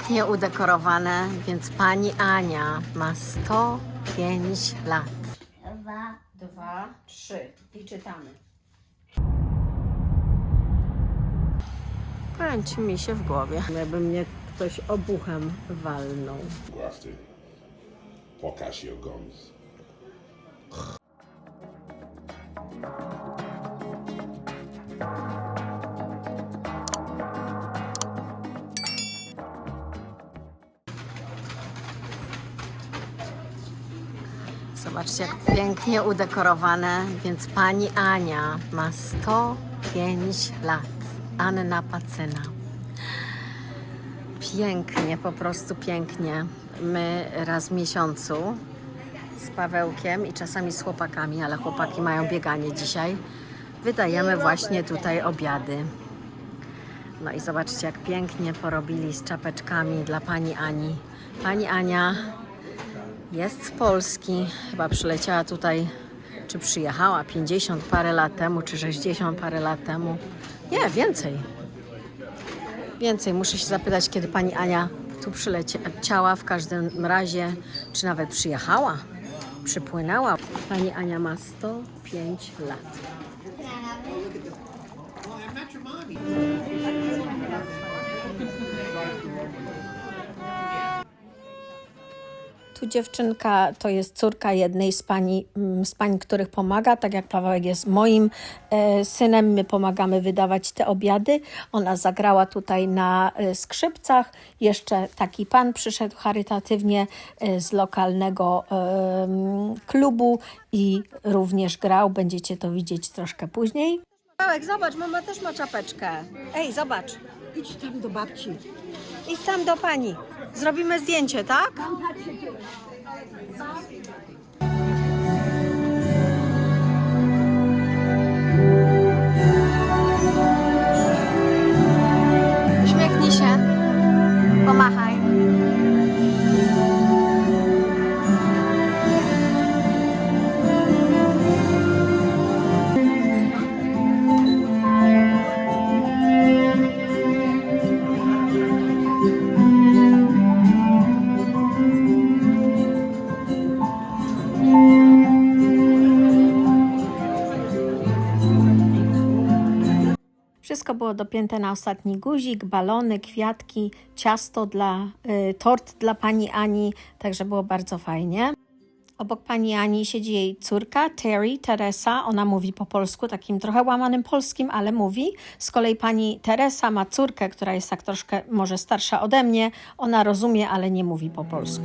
pięknie udekorowane, więc pani Ania ma 105 lat. Dwa. Dwa, trzy i czytamy. Kręci mi się w głowie. Jakby mnie ktoś obuchem walnął. Bastard. Ocasio Gomes. Zobaczcie, jak pięknie udekorowane, więc pani Ania ma 105 lat. Anna Pacyna. Pięknie, po prostu pięknie. My raz w miesiącu z Pawełkiem i czasami z chłopakami, ale chłopaki mają bieganie dzisiaj, wydajemy właśnie tutaj obiady. No i zobaczcie, jak pięknie porobili z czapeczkami dla pani Ani. Pani Ania jest z Polski, chyba przyleciała tutaj, czy przyjechała 50 parę lat temu, czy 60 parę lat temu. Nie, więcej. Więcej. Muszę się zapytać, kiedy pani Ania tu przyleciała w każdym razie, czy nawet przyjechała, przypłynęła. Pani Ania ma 105 lat. Tu dziewczynka to jest córka jednej z pani, mm, z pań, których pomaga, tak jak Pawełek jest moim e, synem, my pomagamy wydawać te obiady. Ona zagrała tutaj na e, skrzypcach. Jeszcze taki pan przyszedł charytatywnie e, z lokalnego klubu i również grał. Będziecie to widzieć troszkę później. Pawełek, zobacz, mama też ma czapeczkę. Ej, zobacz. Idź tam do babci. Idź tam do pani. Zrobimy zdjęcie, tak? Dopięte na ostatni guzik, balony, kwiatki, ciasto dla, y, tort dla pani Ani, także było bardzo fajnie. Obok pani Ani siedzi jej córka, Terry, Teresa. Ona mówi po polsku, takim trochę łamanym polskim, ale mówi. Z kolei pani Teresa ma córkę, która jest tak troszkę może starsza ode mnie. Ona rozumie, ale nie mówi po polsku.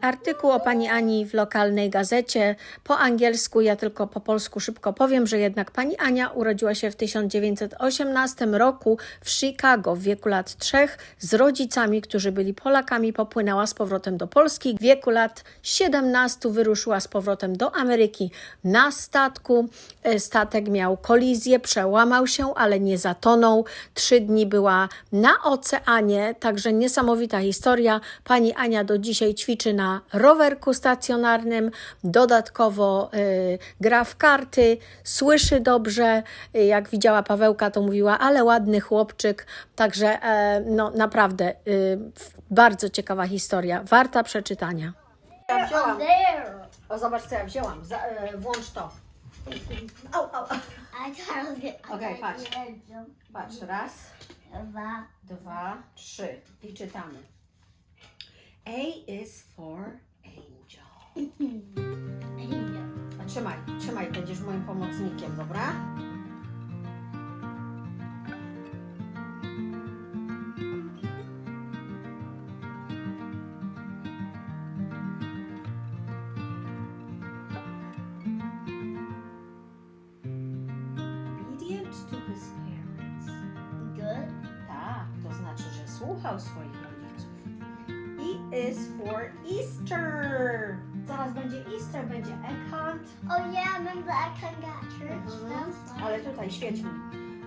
Artykuł o pani Ani w lokalnej gazecie po angielsku, ja tylko po polsku szybko powiem, że jednak pani Ania urodziła się w 1918 roku w Chicago w wieku lat trzech z rodzicami, którzy byli Polakami, popłynęła z powrotem do Polski. W wieku lat 17 wyruszyła z powrotem do Ameryki na statku. E, Statek miał kolizję, przełamał się, ale nie zatonął. Trzy dni była na oceanie, także niesamowita historia. Pani Ania do dzisiaj ćwiczy na rowerku stacjonarnym, dodatkowo y, gra w karty, słyszy dobrze. Y, Jak widziała Pawełka, to mówiła, ale ładny chłopczyk. Także e, no, naprawdę y, bardzo ciekawa historia, warta przeczytania. Ja. O, zobacz, co ja wzięłam. Za, e, włącz to. Au, au. Gonna. Okej, patrz. Patrz, raz, Dwa. dwa, trzy i czytamy. A is for angel. A trzymaj, trzymaj, będziesz moim pomocnikiem, dobra? Is for Easter. Zaraz będzie Easter, będzie egg hunt. Oh yeah, remember I couldn't get at church? Mhm. That was fun. Ale tutaj świeć mi.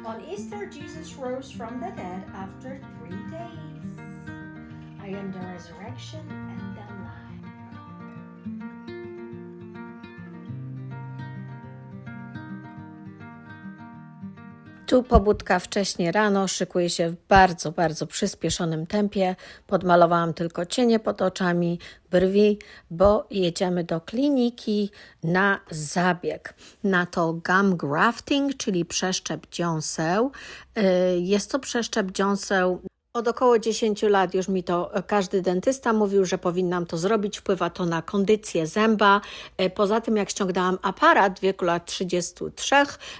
On Easter Jesus rose from the dead after three days. I am the resurrection and Tu pobudka wcześnie rano, szykuje się w bardzo, bardzo przyspieszonym tempie. Podmalowałam tylko cienie pod oczami, brwi, bo jedziemy do kliniki na zabieg. Na to gum grafting, czyli przeszczep dziąseł. Y, Jest to przeszczep dziąseł od około 10 lat już mi to e, każdy dentysta mówił, że powinnam to zrobić. Wpływa to na kondycję zęba. E, Poza tym, jak ściągnęłam aparat w wieku lat 33,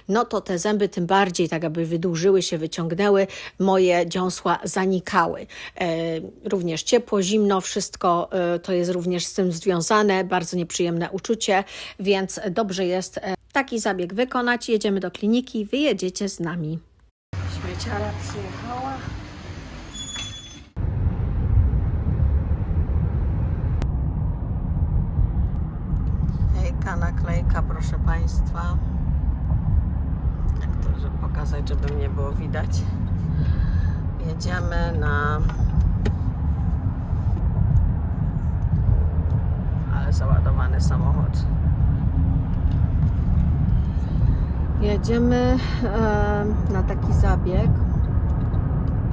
no to te zęby tym bardziej tak jakby wydłużyły się, wyciągnęły, moje dziąsła zanikały. E, Również ciepło, zimno, wszystko to jest również z tym związane. Bardzo nieprzyjemne uczucie, więc dobrze jest taki zabieg wykonać. Jedziemy do kliniki, wyjedziecie z nami. Śmieciara przyjechała. Hejka, naklejka, proszę Państwa. Jak to, żeby pokazać, żeby mnie było widać. Jedziemy na... Ale załadowany samochód. Jedziemy e, na taki zabieg.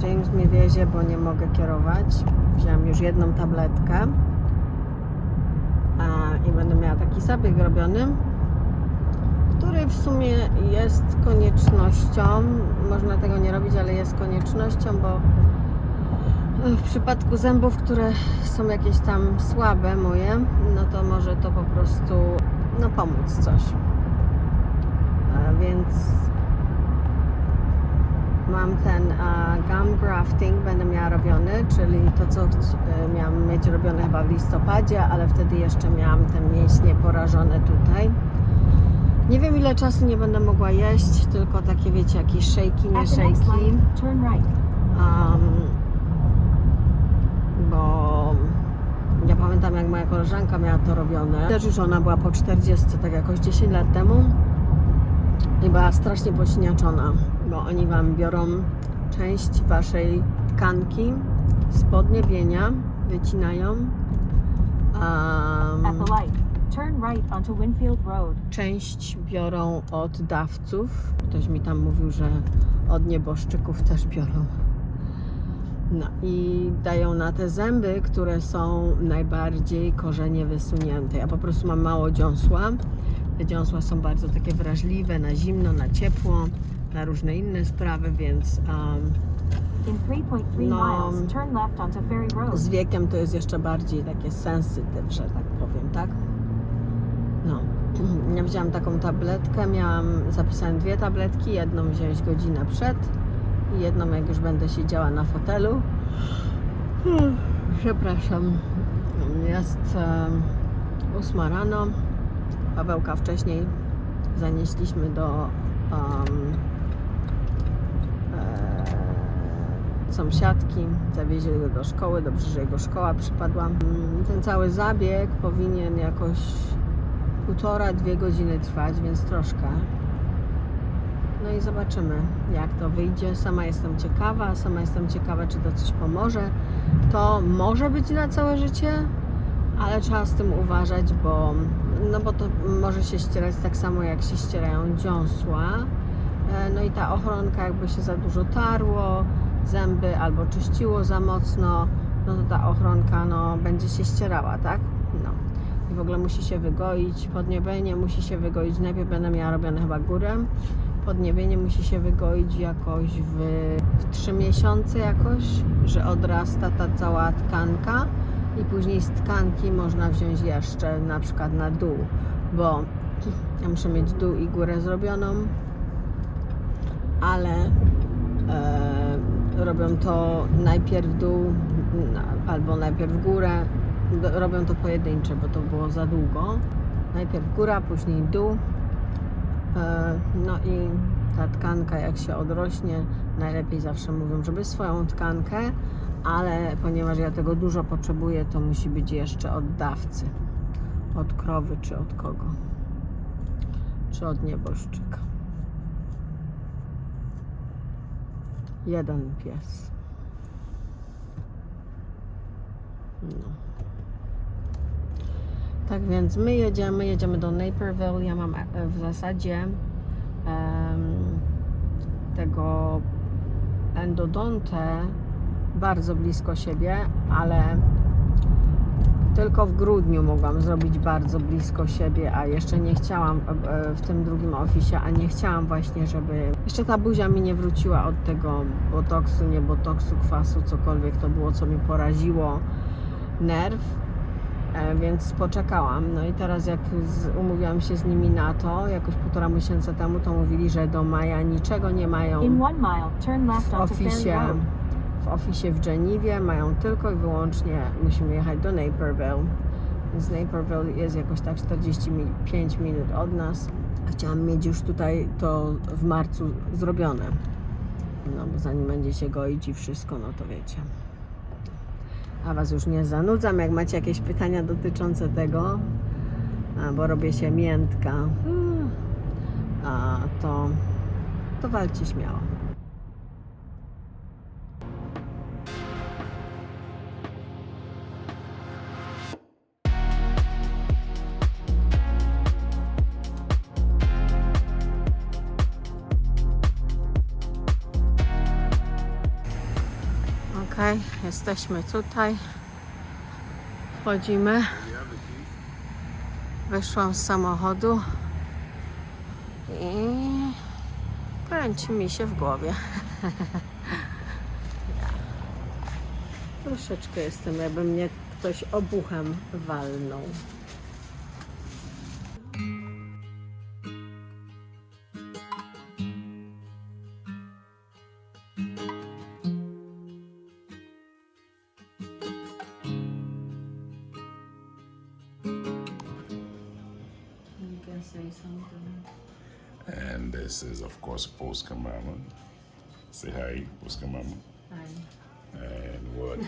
James mnie wiezie, bo nie mogę kierować. Wziąłem już jedną tabletkę będę miała taki zabieg robiony, który w sumie jest koniecznością. Można tego nie robić, ale jest koniecznością, bo w przypadku zębów, które są jakieś tam słabe moje, no to może to po prostu no, pomóc coś. A więc mam ten gum grafting, będę miała robiony, czyli to, co e, miałam mieć robione chyba w listopadzie, ale wtedy jeszcze miałam te mięśnie porażone tutaj. Nie wiem ile czasu nie będę mogła jeść, tylko takie wiecie, jakieś szejki, nie szejki. Um, bo ja pamiętam jak moja koleżanka miała to robione. Też już ona była po 40, tak jakoś 10 lat temu. I była strasznie posiniaczona, bo oni wam biorą część waszej tkanki z podniebienia, wycinają. Um, część biorą od dawców. Ktoś mi tam mówił, że od nieboszczyków też biorą. No i dają na te zęby, które są najbardziej korzenie wysunięte. Ja po prostu mam mało dziąsła. Te dziąsła są bardzo takie wrażliwe na zimno, na ciepło, na różne inne sprawy, więc um, In 3.3 No. z wiekiem to jest jeszcze bardziej takie sensytyw, że tak powiem, tak? No. Ja wzięłam taką tabletkę, miałam, zapisałem dwie tabletki, jedną wziąć godzinę przed i jedną jak już będę siedziała na fotelu. Przepraszam. Jest um, ósma rano. Pawełka wcześniej zanieśliśmy do um, sąsiadki, zawieźli go do szkoły, dobrze, że jego szkoła przypadła. Mm, Ten cały zabieg powinien jakoś półtora, dwie godziny trwać, więc troszkę. No i zobaczymy, jak to wyjdzie. Sama jestem ciekawa, sama jestem ciekawa, czy to coś pomoże. To może być na całe życie, ale trzeba z tym uważać, bo, no bo to może się ścierać tak samo, jak się ścierają dziąsła. E, No i ta ochronka jakby się za dużo tarło, zęby albo czyściło za mocno, no to ta ochronka no, będzie się ścierała, tak? No. I w ogóle musi się wygoić, podniebienie musi się wygoić, najpierw będę miała robione chyba górę, podniebienie musi się wygoić jakoś w, w 3 miesiące jakoś, że odrasta ta cała tkanka i później z tkanki można wziąć jeszcze na przykład na dół, bo ja muszę mieć dół i górę zrobioną, ale e, robią to najpierw dół na- albo najpierw górę. Do- Robią to pojedyncze, bo to było za długo. Najpierw góra, później dół E, No i ta tkanka jak się odrośnie, najlepiej zawsze mówią, żeby swoją tkankę, ale ponieważ ja tego dużo potrzebuję, to musi być jeszcze od dawcy. Od krowy czy od kogo? Czy od nieboszczyka. Jeden pies. No. Tak więc my jedziemy, jedziemy do Naperville. Ja mam e, w zasadzie em, tego endodontę bardzo blisko siebie, ale tylko w grudniu mogłam zrobić bardzo blisko siebie, a jeszcze nie chciałam e, e, w tym drugim ofisie, a nie chciałam właśnie, żeby jeszcze ta buzia mi nie wróciła od tego botoksu, nie botoksu, kwasu, cokolwiek to było, co mi poraziło nerw. E, więc poczekałam. No i teraz jak z, umówiłam się z nimi na to, jakoś półtora miesiąca temu, to mówili, że do maja niczego nie mają w Road. W ofisie w Geniwie, mają tylko i wyłącznie, musimy jechać do Naperville. Z Naperville jest jakoś tak 45 minut od nas. Chciałam mieć już tutaj to w marcu zrobione. No bo zanim będzie się goić i wszystko, no to wiecie. A Was już nie zanudzam. Jak macie jakieś pytania dotyczące tego, bo robię się miętka, to, to walcie śmiało. Jesteśmy tutaj. Wchodzimy. Wyszłam z samochodu i kręci mi się w głowie. Troszeczkę jestem, jakby mnie ktoś obuchem walnął. Is, of course, Polska Mama. Say hi, Polska Mama. And what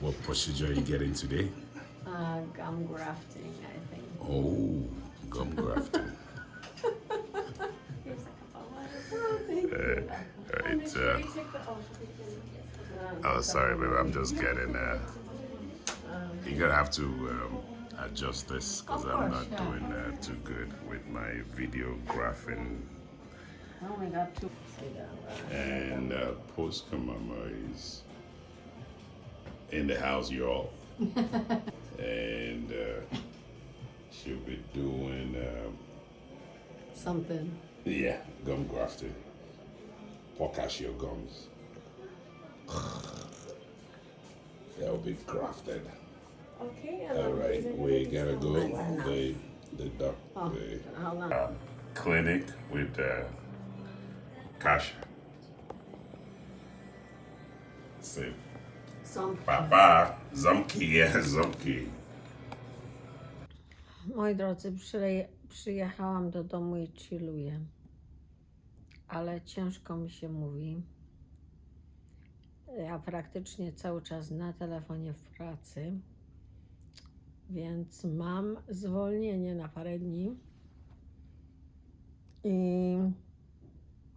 what procedure are you getting today? Uh, gum grafting, I think. Oh, gum grafting. Uh, it's, uh, oh, sorry, babe. I'm just getting. Uh, you're gonna have to um, adjust this because I'm not doing uh, too good with my videographing. And uh, Polska Mama is in the house, y'all. and uh, she'll be doing, um, Something. yeah, gum grafting. Podcast your gums. They'll be grafted. Okay. All right, we gotta go. The the doc, Oh, the hold uh, clinic with uh, Kasha. Say, Some Papa, Zamki, yeah, Zamki. Moi drodzy, przyje- przyjechałam do domu i chilluję. Ale ciężko mi się mówi. Ja praktycznie cały czas na telefonie w pracy, więc mam zwolnienie na parę dni. I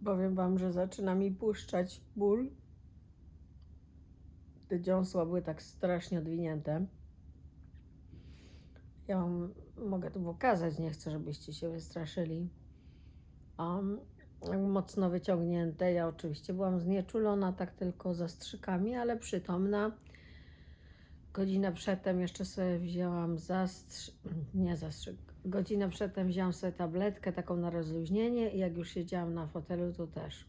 powiem Wam, że zaczyna mi puszczać ból. Te dziąsła były tak strasznie odwinięte. Ja wam mogę tu pokazać, nie chcę, żebyście się wystraszyli. Um, mocno wyciągnięte. Ja oczywiście byłam znieczulona, tak tylko zastrzykami, ale przytomna. Godzinę przedtem jeszcze sobie wzięłam zastrzyk, nie zastrzyk, godzinę przedtem wzięłam sobie tabletkę taką na rozluźnienie i jak już siedziałam na fotelu, to też.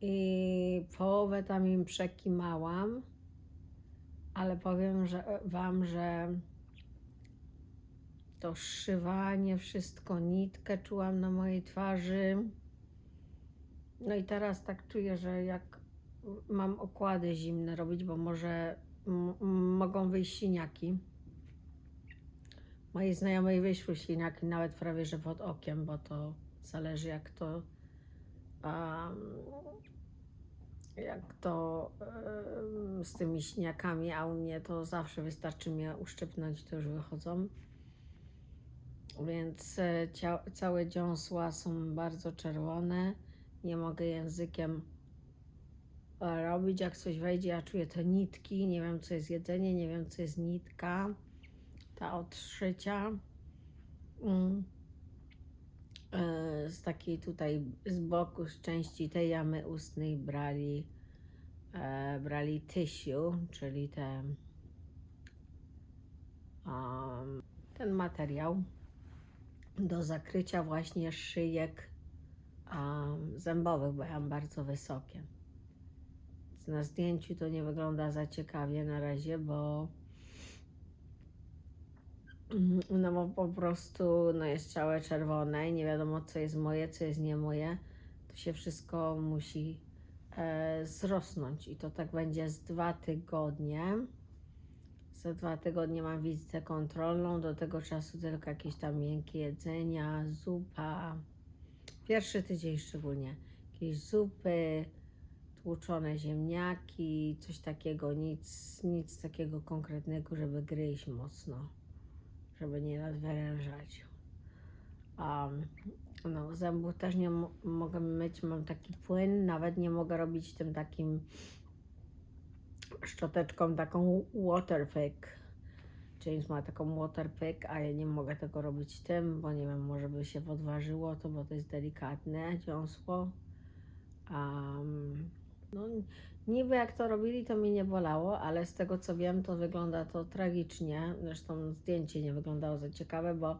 I połowę tam im przekimałam ale powiem że, Wam, że to szywanie, wszystko, nitkę czułam na mojej twarzy. No i teraz tak czuję, że jak mam okłady zimne robić, bo może mogą wyjść siniaki. Mojej znajomej wyszły śliniaki nawet prawie że pod okiem, bo to zależy jak to em, jak to em, z tymi śniakami, a u mnie to zawsze wystarczy mnie uszczypnąć, to już wychodzą. Więc e, całe dziąsła są bardzo czerwone. Nie mogę językiem robić, jak coś wejdzie. Ja czuję te nitki, nie wiem co jest jedzenie, nie wiem co jest nitka. Ta od szycia. Mm. E, Z takiej tutaj z boku, z części tej jamy ustnej brali, e, brali tissue, czyli te, um, ten materiał do zakrycia właśnie szyjek um, zębowych, bo ja mam bardzo wysokie. Na zdjęciu to nie wygląda za ciekawie na razie, bo no bo po prostu no jest całe czerwone i nie wiadomo co jest moje, co jest nie moje. To się wszystko musi e, zrosnąć i to tak będzie z dwa tygodnie. Za dwa tygodnie mam wizytę kontrolną, do tego czasu tylko jakieś tam miękkie jedzenia, zupa. Pierwszy tydzień szczególnie. Jakieś zupy, tłuczone ziemniaki, coś takiego, nic, nic takiego konkretnego, żeby gryźć mocno, żeby nie nadwyrężać. Um, no, zębów też nie mo- mogę myć, mam taki płyn, nawet nie mogę robić tym takim szczoteczką taką waterpick. James ma taką waterpick, a ja nie mogę tego robić tym, bo nie wiem, może by się podważyło to, bo to jest delikatne dziąsło. Um, no, niby jak to robili, to mi nie bolało, ale z tego co wiem, to wygląda to tragicznie. Zresztą zdjęcie nie wyglądało za ciekawe, bo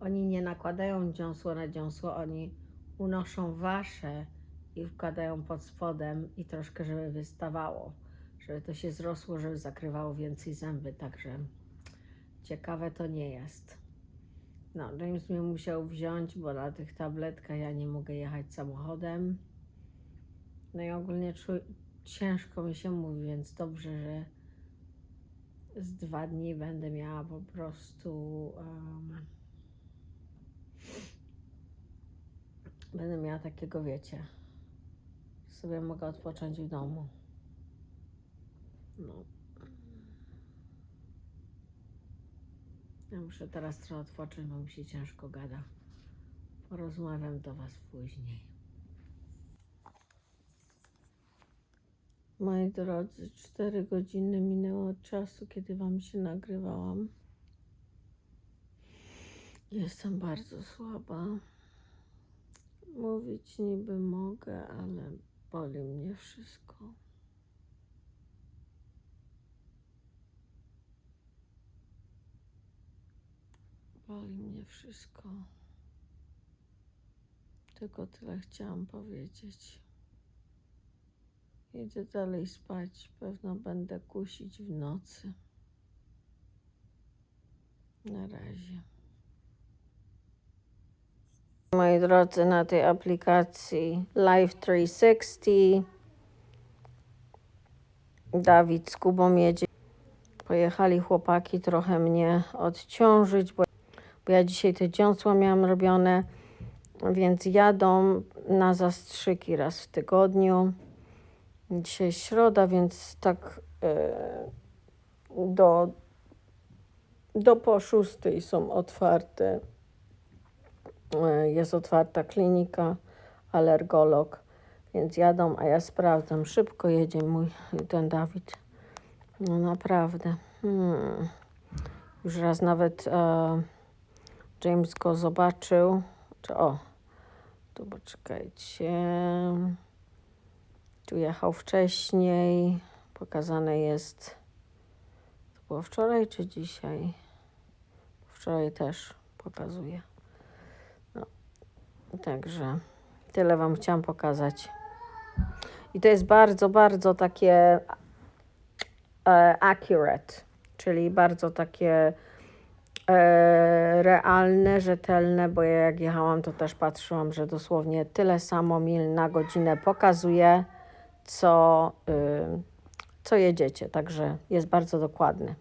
oni nie nakładają dziąsło na dziąsło, oni unoszą wasze i wkładają pod spodem i troszkę, żeby wystawało, żeby to się zrosło, żeby zakrywało więcej zęby, także ciekawe to nie jest. No, James mnie musiał wziąć, bo na tych tabletkach ja nie mogę jechać samochodem. No i ogólnie czu- ciężko mi się mówi, więc dobrze, że z dwa dni będę miała po prostu. em, będę miała takiego, wiecie, sobie mogę odpocząć w domu. No. Ja muszę teraz trochę odpocząć, bo mi się ciężko gada. Porozmawiam do Was później. Moi drodzy, 4 godziny minęło od czasu, kiedy Wam się nagrywałam. Jestem bardzo słaba. Mówić niby mogę, ale boli mnie wszystko. Boli mnie wszystko. Tylko tyle chciałam powiedzieć. Idę dalej spać. Pewno będę kusić w nocy. Na razie. Moi drodzy, na tej aplikacji Live 360 Dawid z Kubą jedzie. Pojechali chłopaki trochę mnie odciążyć, bo, bo ja dzisiaj te dziąsła miałam robione, więc jadą na zastrzyki raz w tygodniu. Dzisiaj środa, więc tak e, do, do po szóstej są otwarte. E, Jest otwarta klinika, alergolog, więc jadą, a ja sprawdzam. Szybko jedzie mój ten Dawid. No naprawdę. Hmm. Już raz nawet e, James go zobaczył. Czy, o, tu poczekajcie. Tu jechał wcześniej. Pokazane jest. To było wczoraj czy dzisiaj? Wczoraj też pokazuje. No. Także tyle Wam chciałam pokazać. I to jest bardzo, bardzo takie e, accurate, czyli bardzo takie e, realne, rzetelne, bo ja jak jechałam, to też patrzyłam, że dosłownie tyle samo mil na godzinę pokazuje, co, y, co jedziecie, także jest bardzo dokładny.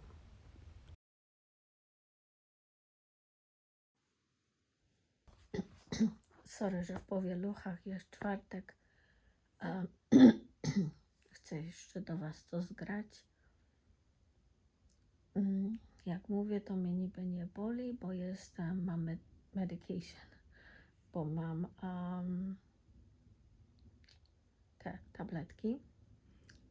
Sorry, że po wieluchach jest czwartek. Chcę jeszcze do Was to zgrać. Mm, jak mówię, to mnie niby nie boli, bo jestem, mam medication, bo mam um, te tabletki.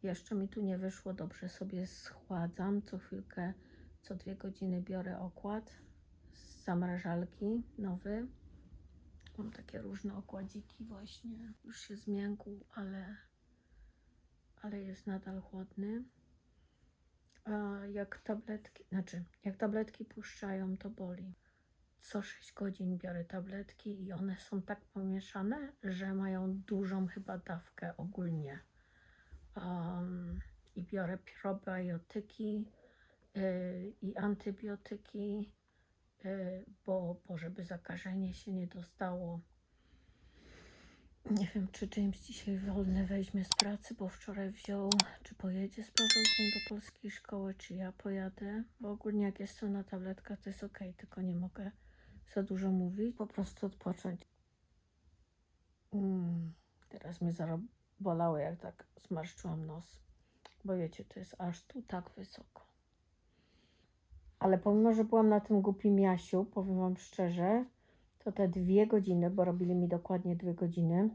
Jeszcze mi tu nie wyszło, dobrze sobie schładzam. Co chwilkę, co dwie godziny biorę okład z zamrażalki nowy. Mam takie różne okładziki właśnie. Już się zmiękł, ale, ale jest nadal chłodny. A jak tabletki, znaczy jak tabletki puszczają, to boli. Co 6 godzin biorę tabletki i one są tak pomieszane, że mają dużą chyba dawkę ogólnie. Um, I biorę probiotyki yy, i antybiotyki, yy, bo, bo żeby zakażenie się nie dostało. Nie wiem, czy James dzisiaj wolny weźmie z pracy, bo wczoraj wziął, czy pojedzie z powrotem do polskiej szkoły, czy ja pojadę. Bo ogólnie jak jestem na tabletkach, to jest ok, tylko nie mogę za dużo mówić, po prostu odpocząć. Mm, teraz mnie bolało, jak tak zmarszczyłam nos, bo wiecie, to jest aż tu tak wysoko. Ale pomimo, że byłam na tym głupim Jasiu, powiem Wam szczerze, to te dwie godziny, bo robili mi dokładnie dwie godziny,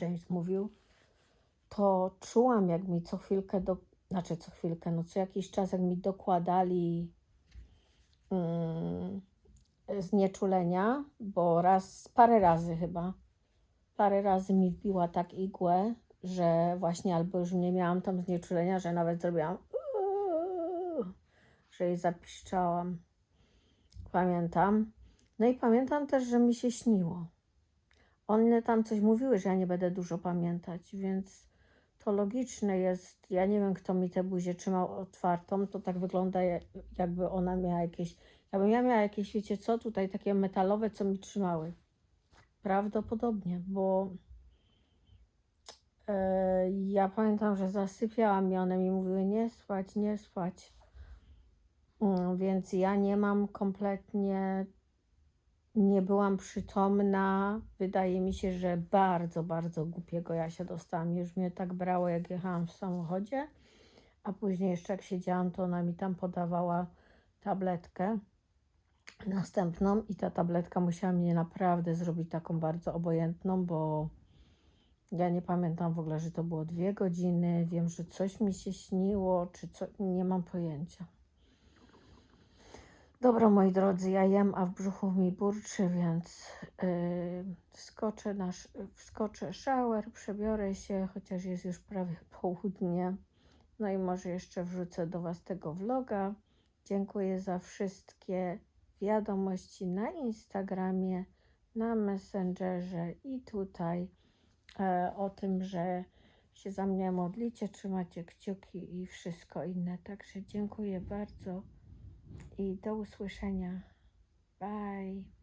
James mówił, to czułam, jak mi co chwilkę, do, znaczy co chwilkę, no co jakiś czas, jak mi dokładali mm, znieczulenia, bo raz, parę razy chyba, parę razy mi wbiła tak igłę, że właśnie albo już nie miałam tam znieczulenia, że nawet zrobiłam że jej zapiszczałam. Pamiętam. No i pamiętam też, że mi się śniło. One tam coś mówiły, że ja nie będę dużo pamiętać, więc to logiczne jest. Ja nie wiem, kto mi tę buzię trzymał otwartą. To tak wygląda, jak- jakby ona miała jakieś. Jakbym ja miała jakieś, wiecie co, tutaj takie metalowe, co mi trzymały. Prawdopodobnie, bo e, ja pamiętam, że zasypiałam i one mi mówiły nie spać, nie spać. Mm, Więc ja nie mam kompletnie, nie byłam przytomna. Wydaje mi się, że bardzo, bardzo głupiego ja się dostałam. Już mnie tak brało, jak jechałam w samochodzie. A później jeszcze jak siedziałam, to ona mi tam podawała tabletkę następną i ta tabletka musiała mnie naprawdę zrobić taką bardzo obojętną, bo ja nie pamiętam w ogóle, że to było dwie godziny. Wiem, że coś mi się śniło, czy co, nie mam pojęcia. Dobra, moi drodzy, ja jem, a w brzuchu mi burczy, więc yy, wskoczę, na, wskoczę shower, przebiorę się, chociaż jest już prawie południe. No i może jeszcze wrzucę do Was tego vloga. Dziękuję za wszystkie wiadomości na Instagramie, na Messengerze i tutaj e, o tym, że się za mnie modlicie, trzymacie kciuki i wszystko inne. Także dziękuję bardzo i do usłyszenia. Bye.